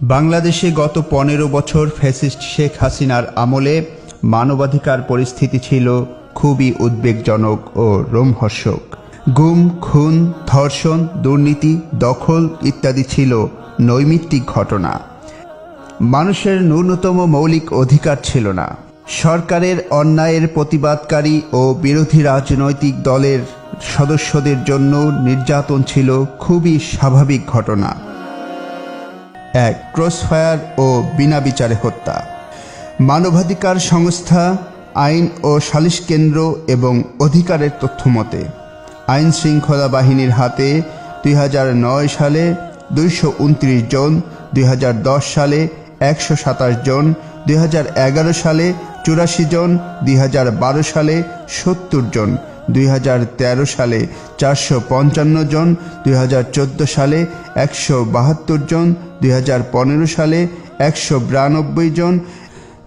বাংলাদেশে গত পনেরো বছর ফ্যাসিস্ট শেখ হাসিনার আমলে মানবাধিকার পরিস্থিতি ছিল খুবই উদ্বেগজনক ও রোমহর্ষক। গুম, খুন, ধর্ষণ, দুর্নীতি, দখল ইত্যাদি ছিল নৈমিত্তিক ঘটনা। মানুষের ন্যূনতম মৌলিক অধিকার ছিল না। সরকারের অন্যায়ের প্রতিবাদকারী ও বিরোধী রাজনৈতিক দলের সদস্যদের জন্য নির্যাতন ছিল খুবই স্বাভাবিক ঘটনা। এক ক্রসফায়ার ও বিনা বিচারে হত্যা। মানবাধিকার সংস্থা, আইন ও সালিশ কেন্দ্র এবং অধিকারের তথ্য মতে আইন শৃঙ্খলা বাহিনীর হাতে দুই হাজার নয় সালে দুইশো উনত্রিশ জন, দুই হাজার দশ সালে একশো সাতাশ জন, দুই হাজার এগারো সালে চুরাশি জন, দুই হাজার বারো সালে সত্তর জন দুই হাজার তেরো সালে চারশো পঞ্চান্ন জন দুই হাজার চোদ্দ সালে একশো বাহাত্তর জন দুই হাজার পনেরো সালে একশো বিরানব্বই জন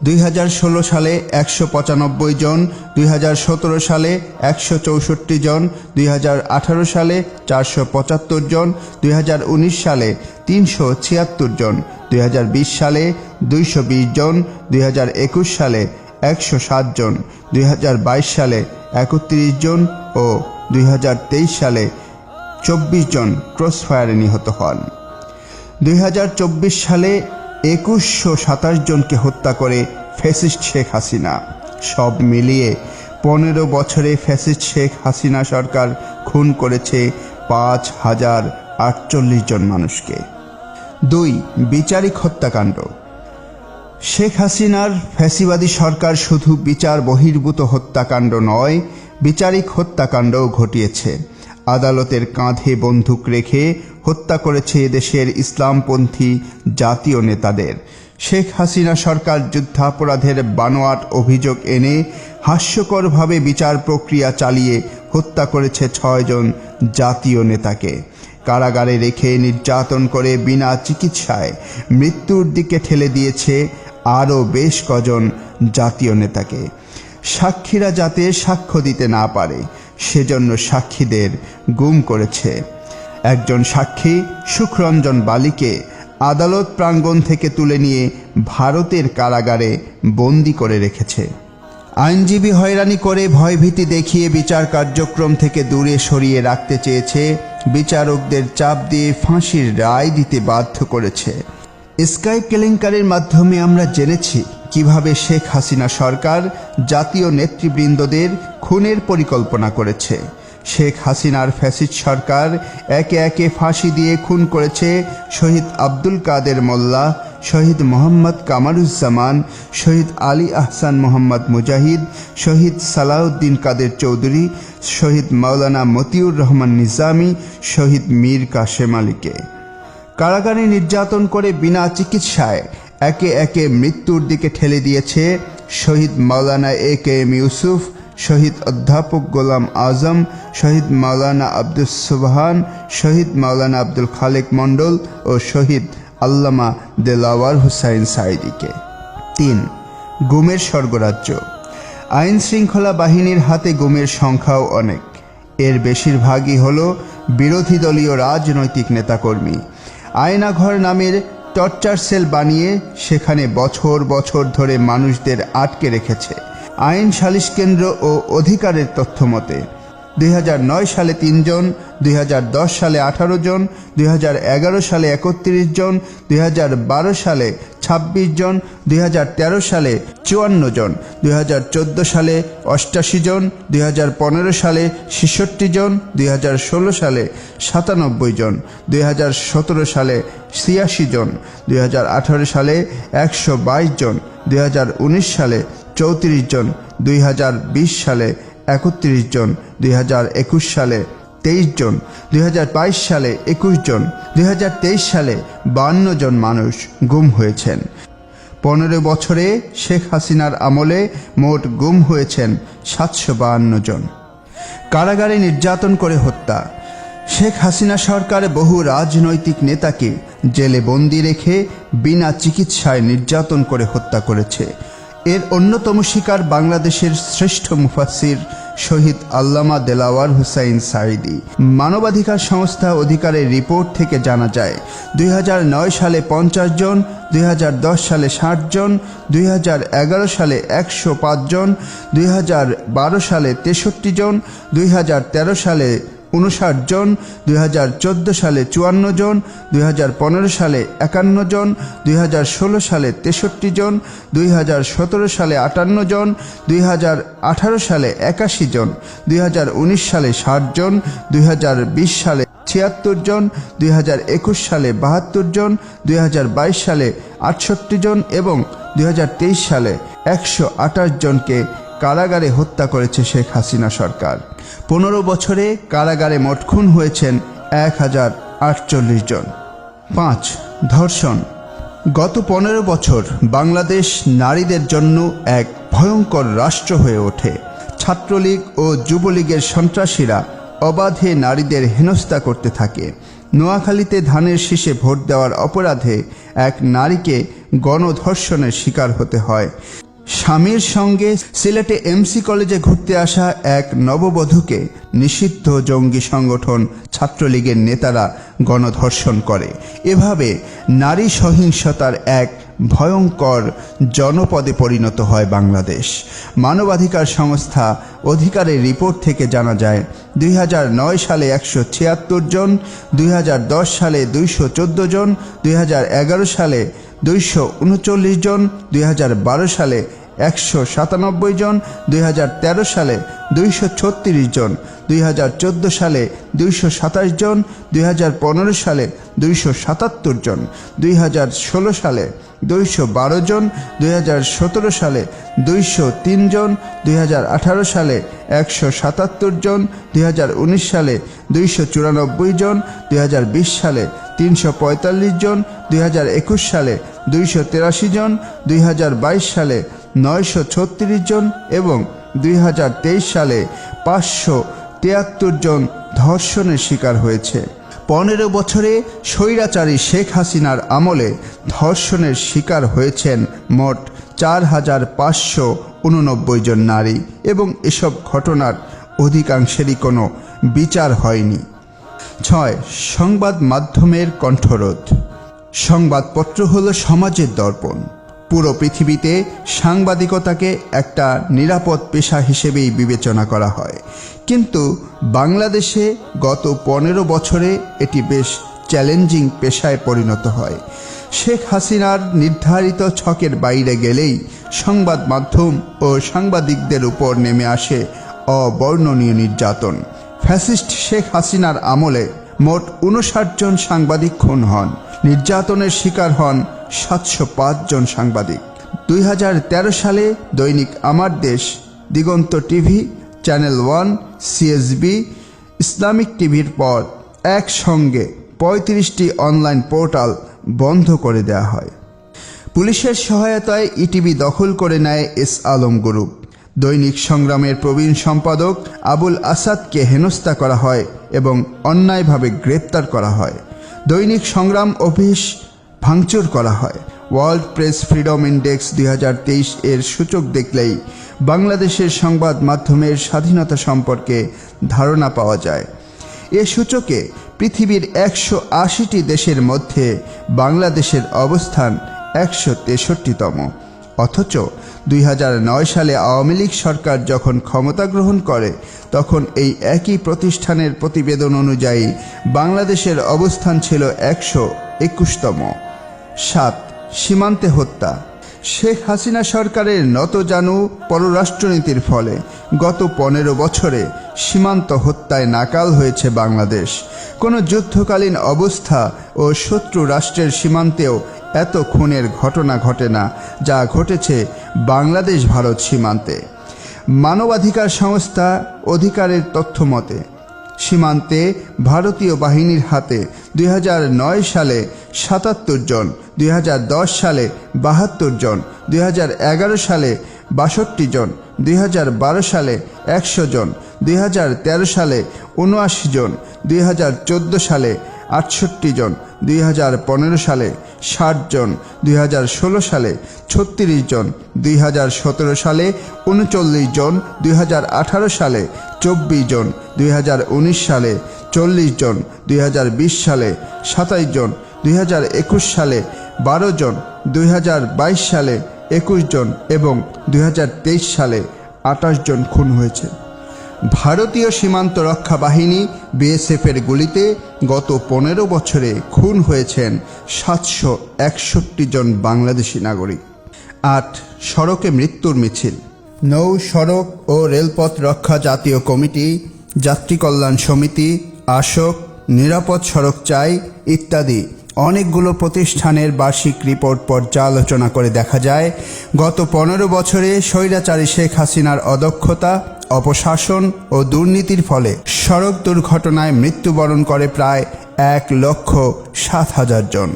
দুই হাজার ষোলো সালে একশো পঁচানব্বই জন দুই হাজার সতেরো সালে একশো চৌষট্টি জন দুই হাজার আঠারো সালে চারশো পঁচাত্তর জন দুই হাজার উনিশ সালে তিনশো ছিয়াত্তর জন দুই হাজার বিশ সালে দুইশো বিশ জন দুই হাজার একুশ সালে একশো সাত জন দুই হাজার বাইশ সালে একত্রিশ জন ও দুই হাজার তেইশ সালে চব্বিশ জন ক্রসফায়ারে নিহত হন। দুই হাজার চব্বিশ সালে একুশশো সাতাশ জনকে হত্যা করে ফ্যাসিস্ট শেখ হাসিনা। সব মিলিয়ে পনেরো বছরে ফ্যাসিস্ট শেখ হাসিনা সরকার খুন করেছে পাঁচ হাজার আটচল্লিশ জন মানুষকে। দুই, বিচারিক হত্যাকাণ্ড। শেখ হাসিনার ফ্যাসিবাদী সরকার শুধু বিচার বহির্ভূত হত্যাকাণ্ড নয়, বিচারিক হত্যাকাণ্ডও ঘটিয়েছে। আদালতের কাঁধে বন্দুক রেখে হত্যা করেছে দেশের ইসলামপন্থী জাতীয় নেতাদের। শেখ হাসিনা সরকার যুদ্ধাপরাধের বানোয়াট অভিযোগ এনে হাস্যকরভাবে বিচার প্রক্রিয়া চালিয়ে হত্যা করেছে ছয়জন জাতীয় নেতাকে। কারাগারে রেখে নির্যাতন করে বিনা চিকিৎসায় মৃত্যুর দিকে ঠেলে দিয়েছে আরও বেশ কজন জাতীয় নেতাকে। সাক্ষীরা যাতে সাক্ষ্য দিতে না পারে, সেজন্য সাক্ষীদের গুম করেছে। একজন সাক্ষী সুখরঞ্জন বালিকে আদালত প্রাঙ্গণ থেকে তুলে নিয়ে ভারতের কারাগারে বন্দি করে রেখেছে। আইনজীবী হয়রানি করে ভয়ভীতি দেখিয়ে বিচার কার্যক্রম থেকে দূরে সরিয়ে রাখতে চেয়েছে, বিচারকদের চাপ দিয়ে ফাঁসির রায় দিতে বাধ্য করেছে। স্কাইপ কেলেঙ্কারির মাধ্যমে আমরা জেনেছি কীভাবে শেখ হাসিনা সরকার জাতীয় নেতৃবৃন্দদের খুনের পরিকল্পনা করেছে। শেখ হাসিনার ফ্যাসিড সরকার একে একে ফাঁসি দিয়ে খুন করেছে শহীদ আব্দুল কাদের মোল্লা, শহীদ মোহাম্মদ কামারুজ্জামান, শহীদ আলী আহসান মোহাম্মদ মুজাহিদ, শহীদ সালাউদ্দিন কাদের চৌধুরী, শহীদ মাওলানা মতিউর রহমান নিজামী, শহীদ মীর কাশেম আলীকে। কারাগারে নির্যাতন করে বিনা চিকিৎসায় একে একে মৃত্যুর দিকে ঠেলে দিয়েছে শহীদ মাওলানা এ কে এম ইউসুফ, শহীদ অধ্যাপক গোলাম আজম, শহীদ মাওলানা আব্দুল সুবহান, শহীদ মাওলানা আব্দুল খালেক মণ্ডল ও শহীদ আল্লামা দেলাওয়ার হুসাইন সাইদিকে তিন, গুমের স্বর্গরাজ্য। আইন শৃঙ্খলা বাহিনীর হাতে গুমের সংখ্যাও অনেক। এর বেশিরভাগই হল বিরোধী দলীয় রাজনৈতিক নেতাকর্মী। আয়নাঘর নামের টর্চার সেল বানিয়ে সেখানে বছর বছর ধরে মানুষদের আটকে রেখেছে। আইন সালিশ কেন্দ্র ও অধিকারের তথ্য মতে দুই হাজার নয় সালে তিনজন দুই হাজার দশ সালে আঠারো জন দুই হাজার এগারো সালে একত্রিশ জন দুই হাজার বারো সালে ২৬ জন দুই হাজার তেরো সালে চুয়ান্ন জন দুই হাজার চোদ্দ সালে অষ্টাশি জন দুই হাজার পনেরো সালে ছেষট্টি জন দুই হাজার ষোলো সালে সাতানব্বই জন দুই হাজার সতেরো সালে ছিয়াশি জন দুই হাজার আঠারো সালে একশো বাইশ জন দুই হাজার উনিশ সালে চৌত্রিশ জন দুই হাজার বিশ সালে একত্রিশ জন, দুই হাজার একুশ সালে তেইশ জন, দুই হাজার বাইশ সালে একুশ জন, দুই হাজার তেইশ সালে বান্ন জন মানুষ গুম হয়েছেন। পনেরো বছরে শেখ হাসিনার আমলে মোট গুম হয়েছেন সাতশো বাহান্ন জন। কারাগারে নির্যাতন করে হত্যা। শেখ হাসিনা সরকার বহু রাজনৈতিক নেতাকে জেলে বন্দি রেখে বিনা চিকিৎসায় নির্যাতন করে হত্যা করেছে। এর অন্যতম শিকার বাংলাদেশের শ্রেষ্ঠ মুফাসির শহীদ আল্লামা দেলাওয়ার হুসাইন সাইদি মানবাধিকার সংস্থা অধিকারের রিপোর্ট থেকে জানা যায়, দুই হাজার নয় সালে পঞ্চাশ জন, দুই হাজার দশ সালে ষাট জন, দুই হাজার এগারো সালে একশো পাঁচ জন, দুই হাজার বারো সালে তেষট্টি জন, দুই হাজার তেরো সালে উনষাট জন দুই হাজার চোদ্দ সালে চুয়ান্ন জন দুই হাজার পনেরো সালে একান্ন জন দুই হাজার ষোলো সালে তেষট্টি জন দুই হাজার সতেরো সালে আটান্ন জন দুই হাজার আঠারো সালে একাশি জন দুই হাজার উনিশ সালে ষাট জন দুই হাজার বিশ সালে ছিয়াত্তর জন দুই হাজার একুশ সালে বাহাত্তর জন দুই হাজার বাইশ সালে আটষট্টি জন এবং দুই হাজার তেইশ সালে একশো আঠাশ জনকে কারাগারে হত্যা করেছে শেখ হাসিনা সরকার। পনেরো বছরে কারাগারে মোট খুন হয়েছেন এক হাজার আটচল্লিশ জন। পাঁচ, ধর্ষণ। গত পনেরো বছর বাংলাদেশ নারীদের জন্য এক ভয়ঙ্কর রাষ্ট্র হয়ে ওঠে। ছাত্রলীগ ও যুবলীগের সন্ত্রাসীরা অবাধে নারীদের হেনস্থা করতে থাকে। নোয়াখালীতে ধানের শীষে ভোট দেওয়ার অপরাধে এক নারীকে গণধর্ষণের শিকার হতে হয়। স্বামীর সঙ্গে সিলেটে এমসি কলেজে ঘুরতে আসা এক নববধূকে নিষিদ্ধ জঙ্গি সংগঠন ছাত্রলীগের নেতারা গণধর্ষণ করে। এভাবে নারী সহিংসতার এক ভয়ঙ্কর জনপদে পরিণত হয় বাংলাদেশ। মানবাধিকার সংস্থা অধিকারের রিপোর্ট থেকে জানা যায়, দুই হাজার নয় সালে একশো ছিয়াত্তর জন, দুই হাজার দশ সালে দুইশো চোদ্দ জন, দুই হাজার এগারো সালে দুইশো উনচল্লিশ জন দুই হাজার বারো সালে একশো সাতানব্বই জন দুই হাজার তেরো সালে দুইশো ছত্রিশ জন দুই হাজার চোদ্দ সালে দুইশো সাতাশ জন দুই হাজার পনেরো সালে দুইশো সাতাত্তর জন দুই হাজার ষোলো সালে দুইশো বারো জন দুই হাজার সতেরো সালে দুইশো তিন জন দুই হাজার আঠারো সালে একশো সাতাত্তর জন দুই হাজার উনিশ সালে দুইশো চুরানব্বই জন দুই হাজার বিশ সালে তিনশো পঁয়তাল্লিশ জন দুই হাজার একুশ সালে দুইশো তেরাশি জন দুই হাজার বাইশ সালে নয়শো ছত্রিশ জন এবং দুই হাজার তেইশ সালে পাঁচশো তিয়াত্তর জন ধর্ষণের শিকার হয়েছে। পনেরো বছরে স্বৈরাচারী শেখ হাসিনার আমলে ধর্ষণের শিকার হয়েছেন মোট চার হাজার পাঁচশো উননব্বই জন নারী এবং এসব ঘটনার অধিকাংশেরই কোনো বিচার হয়নি। ছয়, সংবাদ মাধ্যমের কণ্ঠরোধ। সংবাদপত্র হলো সমাজের দর্পণ। পুরো পৃথিবীতে সাংবাদিকতাকে একটা নিরাপদ পেশা হিসেবেই বিবেচনা করা হয়। কিন্তু বাংলাদেশে গত পনেরো বছরে এটি বেশ চ্যালেঞ্জিং পেশায় পরিণত হয়। শেখ হাসিনার নির্ধারিত ছকের বাইরে গেলেই সংবাদ মাধ্যম ও সাংবাদিকদের উপর নেমে আসে অবর্ণনীয় নির্যাতন। ফ্যাসিস্ট শেখ হাসিনার আমলে মোট উনষাট জন সাংবাদিক খুন হন। নির্যাতনের শিকার হন সাতশো জন সাংবাদিক। দুই হাজার তেরো সালে দৈনিক Amar Desh, Diganta TV, channel one CSB Islamic টিভির পর একসঙ্গে পঁয়ত্রিশটি অনলাইন পোর্টাল বন্ধ করে দেওয়া হয়। পুলিশের সহায়তায় ইটিভি দখল করে নেয় এস আলম গ্রুপ। দৈনিক সংগ্রামের প্রবীণ সম্পাদক আবুল আসাদকে হেনস্থা করা হয় এবং অন্যায়ভাবে গ্রেপ্তার করা হয়। দৈনিক সংগ্রাম অফিস ভাঙচুর করা হয়। ওয়ার্ল্ড প্রেস ফ্রিডম ইন্ডেক্স দুই হাজার তেইশ এর সূচক দেখলেই বাংলাদেশের সংবাদ মাধ্যমের স্বাধীনতা সম্পর্কে ধারণা পাওয়া যায়। এ সূচকে পৃথিবীর একশো আশিটি দেশের মধ্যে বাংলাদেশের অবস্থান একশো তেষট্টিতম। অথচ দুই হাজার নয় সালে আওয়ামী লীগ সরকার যখন ক্ষমতা গ্রহণ করে, তখন এই একই প্রতিষ্ঠানের প্রতিবেদন অনুযায়ী বাংলাদেশের অবস্থান ছিল একশো একুশতম। সাত, সীমান্তে হত্যা। শেখ হাসিনা সরকারের নত নতজানু পররাষ্ট্রনীতির ফলে গত পনেরো বছরে সীমান্ত হত্যায় নাকাল হয়েছে বাংলাদেশ। কোনো যুদ্ধকালীন অবস্থা ও শত্রু রাষ্ট্রের সীমান্তেও এত খুনের ঘটনা ঘটে না, যা ঘটেছে বাংলাদেশ ভারত সীমান্তে। মানবাধিকার সংস্থা অধিকারের তথ্য মতে সীমান্তে ভারতীয় বাহিনীর হাতে দুই হাজার নয় সালে সাতাত্তর জন দুই হাজার দশ সালে বাহাত্তর জন, দুই হাজার এগারো সালে বাষট্টি জন, দুই হাজার বারো সালে একশো জন, দুই হাজার তেরো সালে উনআশি জন, দুই হাজার চোদ্দ সালে আটষট্টি জন, দুই হাজার পনেরো সালে ষাট জন, দুই হাজার ষোলো সালে ছত্রিশ জন, দুই হাজার সতেরো সালে উনচল্লিশ জন, দুই হাজার আঠারো সালে চব্বিশ জন, দুই হাজার উনিশ সালে চল্লিশ জন, দুই হাজার বিশ সালে সাতাইশ জন, দুই হাজার একুশ সালে বারো জন, দুই হাজার বাইশ সালে একুশ জন এবং দুই হাজার তেইশ সালে আঠাশ জন খুন হয়েছে। ভারতীয় সীমান্ত রক্ষা বাহিনী বিএসএফের গুলিতে গত পনেরো বছরে খুন হয়েছেন সাতশো একষট্টি জন বাংলাদেশি নাগরিক। আট সড়কে মৃত্যুর মিছিল। নৌ সড়ক ও রেলপথ রক্ষা জাতীয় কমিটি, যাত্রী কল্যাণ সমিতি আশোক নিরাপদ সড়ক চাই ইত্যাদি অনেকগুলো প্রতিষ্ঠানের বার্ষিক রিপোর্ট পর্যালোচনা করে দেখা যায়। গত পনেরো বছরে স্বৈরাচারী শেখ হাসিনার অদক্ষতা অপশাসন ও দুর্নীতির ফলে সড়ক দুর্ঘটনায় মৃত্যুবরণ করে প্রায় এক লক্ষ সাত হাজার জন।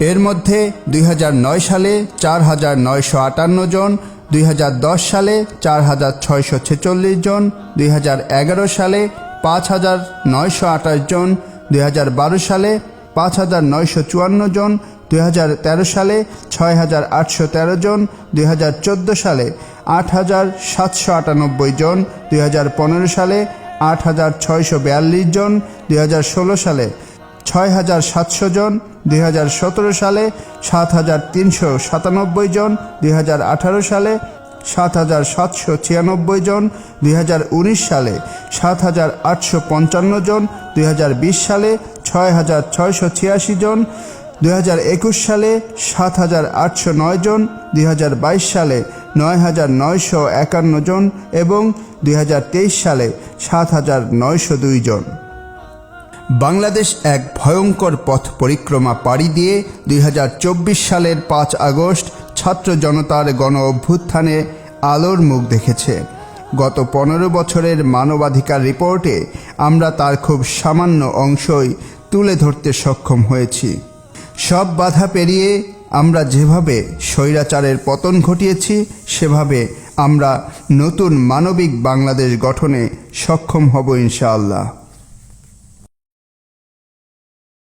এর মধ্যে দুই হাজার নয় সালে চার হাজার নয়শো আটান্ন জন, দুই হাজার দশ সালে চার হাজার ছয়শো ছেচল্লিশ জন, দুই হাজার এগারো সালে পাঁচ হাজার নয়শো আঠাশ জন, দুই হাজার বারো সালে পাঁচ হাজার নয়শো চুয়ান্ন জন, দুই হাজার তেরো সালে ছয় হাজার আটশো তেরো জন, দুই হাজার চোদ্দ সালে আট হাজার সাতশো আটানব্বই জন, দুই হাজার পনেরো সালে আট হাজার ছয়শো বিয়াল্লিশ জন, দুই হাজার ষোলো সালে ছয় হাজার সাতশো জন, দুই হাজার সতেরো সালে সাত হাজার তিনশো সাতানব্বই জন, দুই হাজার আঠারো সালে সাত হাজার সাতশো ছিয়ানব্বই জন, দুই হাজার উনিশ সালে সাত হাজার আটশো পঞ্চান্ন জন, দুই হাজার বিশ সালে ছয় হাজার ছয়শো ছিয়াশি জন, দুই হাজার একুশ সালে সাত হাজার আটশো নয় জন, দুই হাজার বাইশ সালে নয় হাজার নয়শো একান্ন জন এবং দুই হাজার তেইশ সালে সাত হাজার নয়শো দুই জন। বাংলাদেশ এক ভয়ঙ্কর পথ পরিক্রমা পাড়ি দিয়ে দুই হাজার চব্বিশ সালের পাঁচ আগস্ট ছাত্র জনতার গণ অভ্যুত্থানে আলোর মুখ দেখেছে। গত পনেরো বছরের মানবাধিকার রিপোর্টে আমরা তার খুব সামান্য অংশই তুলে ধরতে সক্ষম হয়েছি। সব বাধা পেরিয়ে আমরা যেভাবে স্বৈরাচারের পতন ঘটিয়েছি সেভাবে আমরা নতুন মানবিক বাংলাদেশ গঠনে সক্ষম হব ইনশাআল্লাহ।